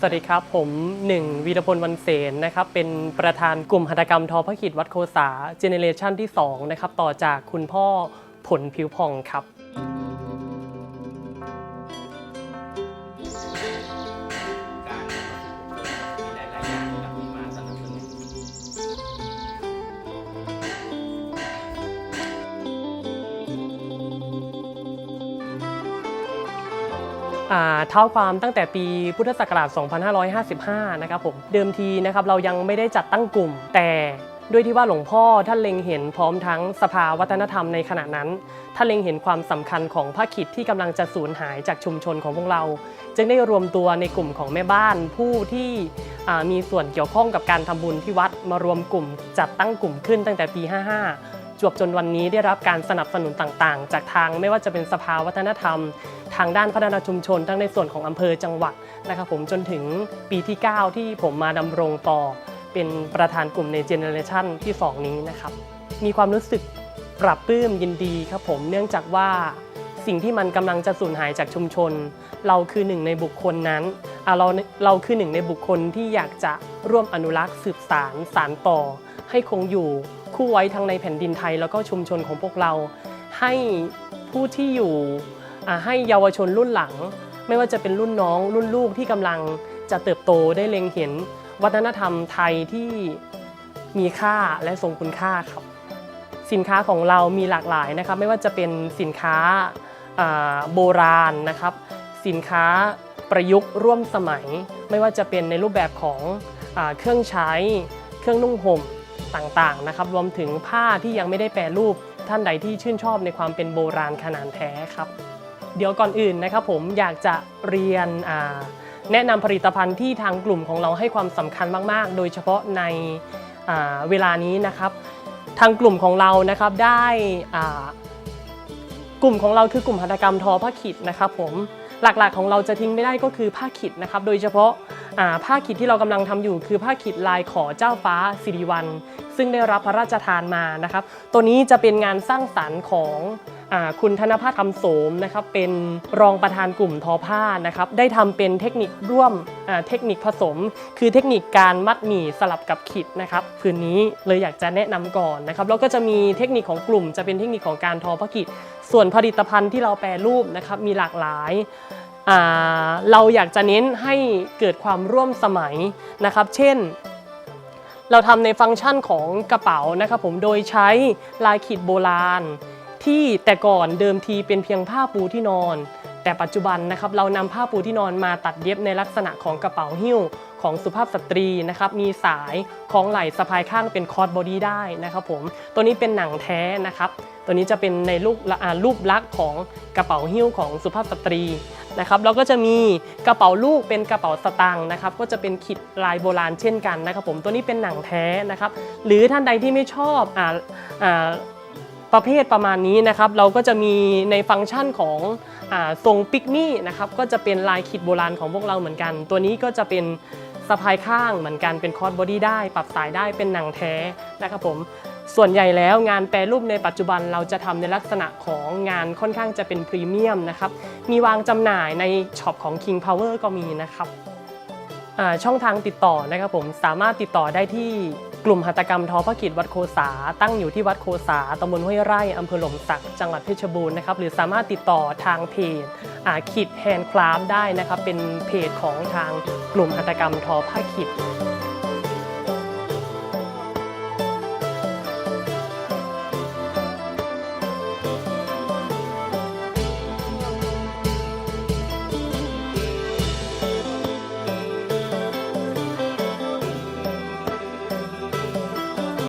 สวัสดีครับ ผมหนึ่งวีรพลวันเสนนะครับเป็นประธานกลุ่มหัตถกรรมทอพระขิดวัดโคสาเจเนเรชันที่2นะครับต่อจากคุณพ่อผลผิวพองครับ เท้าความตั้งแต่ปีพุทธศักราช 2555 นะครับผมเดิมทีนะครับเรายังไม่ได้จัดตั้งกลุ่ม แต่ด้วยที่ว่าหลวงพ่อท่านเล็งเห็นพร้อมทั้งสภาวัฒนธรรมในขณะนั้นท่านเล็งเห็นความสำคัญของผ้าขิดที่กำลังจะสูญหายจากชุมชนของพวกเรา จึงได้รวมตัวในกลุ่มของแม่บ้านผู้ที่มีส่วนเกี่ยวข้องกับการทำบุญที่วัดมารวมกลุ่มจัดตั้งกลุ่มขึ้นตั้งแต่ปี 55 จวบจนวันนี้ได้รับการสนับสนุนต่างๆ จากทางไม่ว่าจะเป็นสภาวัฒนธรรม ทางด้านพัฒนาชุมชน ทั้งในส่วนของอำเภอจังหวัดนะครับผมจนถึงปีที่ 9 ที่ผมมาดำรงต่อ เป็นประธานกลุ่มในเจเนอเรชันที่ 2 นี้นะครับ มีความรู้สึกปรับปลื้มยินดีครับผมเนื่องจากว่าสิ่งที่มันกำลังจะสูญหายจากชุมชน เราคือหนึ่งในบุคคลนั้นเราเราคือหนึ่งในบุคคลที่อยากจะร่วมอนุรักษ์สืบสารสารต่อ ให้คงอยู่ คู่ไว้ทั้งในแผ่นดินไทยแล้วก็ชุมชนของพวกเรา ให้ผู้ที่อยู่ให้เยาวชนรุ่นหลัง ไม่ว่าจะเป็นรุ่นน้องรุ่นลูกที่กำลังจะเติบโตได้เล็งเห็น วัฒนธรรมไทยที่มีค่าและทรงคุณค่าครับ สินค้าของเรามีหลากหลายนะครับ ไม่ว่าจะเป็นสินค้าโบราณนะครับ สินค้าประยุกต์ร่วมสมัย ไม่ว่าจะเป็นในรูปแบบของอเครื่องใช้ เครื่องนุ่งห่ม ต่างๆนะครับรวมถึงผ้าที่ยังไม่ได้แปรรูปท่านใดที่ชื่นชอบในความเป็นโบราณขนาดแท้ครับ เดี๋ยวก่อนอื่นนะครับผมอยากจะเรียนแนะนำผลิตภัณฑ์ที่ทางกลุ่มของเราให้ความสำคัญมาก ๆ โดยเฉพาะในเวลานี้นะครับ ทางกลุ่มของเรานะครับได้กลุ่มของเราคือกลุ่มหัตถกรรมทอผ้าขิดนะครับผมหลักๆของเราจะทิ้งไม่ได้ก็คือผ้าขิดนะครับ โดยเฉพาะ ผ้าขิดที่เรากำลังทำอยู่คือผ้าขิดลายขอเจ้าฟ้าสิริวัลซึ่งได้รับพระราชทานมานะครับ ตัวนี้จะเป็นงานสร้างสรรค์ของอคุณธนพัฒน์คำโสมนะครับเป็นรองประธานกลุ่มทอผ้านะครับได้ทำเป็นเทคนิคร่วมเทคนิคผสม คือเทคนิคการมัดหมี่สลับกับขิดนะครับพื้นนี้เลยอยากจะแนะนำก่อนนะครับแล้วก็จะมีเทคนิคของกลุ่ม จะเป็นเทคนิคของการทอผ้าขิดส่วนผลิตภัณฑ์ที่เราแปรรูปนะครับมีหลากหลาย เราอยากจะเน้นให้เกิดความร่วมสมัยนะครับ เช่น เราทำในฟังก์ชันของกระเป๋านะครับผมโดยใช้ลายขีดโบราณ ที่แต่ก่อนเดิมทีเป็นเพียงผ้าปูที่นอน แต่ปัจจุบันนะครับเรานำผ้าปูที่นอนมาตัดเย็บในลักษณะของกระเป๋าหิ้วของสุภาพสตรีนะครับมีสายของไหล่สะพายข้างเป็นคอร์ดบอดี้ได้นะครับผมตัวนี้เป็นหนังแท้นะครับ ตัวนี้จะเป็นในรูปรูปลักษณ์ของกระเป๋าหิ้วของสุภาพสตรี นะครับแล้วก็จะมีกระเป๋าลูกเป็นกระเป๋าสตางค์นะครับก็จะเป็นขิดลายโบราณเช่นกันนะครับผมตัวนี้เป็นหนังแท้นะครับหรือท่านใดที่ไม่ชอบอ่าอ่าประเภทประมาณนี้นะครับเราก็จะมีในฟังก์ชันของอทรงปิกนี่นะครับก็จะเป็นลายขิดโบราณของพวกเราเหมือนกัน ตัวนี้ก็จะเป็นสะพายข้างเหมือนกันเป็นคอร์ดบอดี้ได้ ปรับสายได้เป็นหนังแท้นะครับผม ส่วนใหญ่แล้วงานแปรรูปในปัจจุบันเราจะทำในลักษณะของงานค่อนข้างจะเป็นพรีเมียมนะครับ มีวางจำหน่ายในช็อปของ King Power ก็มีนะครับช่องทางติดต่อนะครับผมสามารถติดต่อได้ที่กลุ่มหัตถกรรมทอพระกิจวัดโคสาตั้งอยู่ที่วัดโคสาตำบลห้วยไร่อำเภอหล่มสัก จังหวัดเพชรบูรณ์นะครับหรือสามารถติดต่อทางเพจขิดแฮนด์คราฟได้นะครับเป็นเพจของทางกลุ่มหัตถกรรมทอผ้าขิด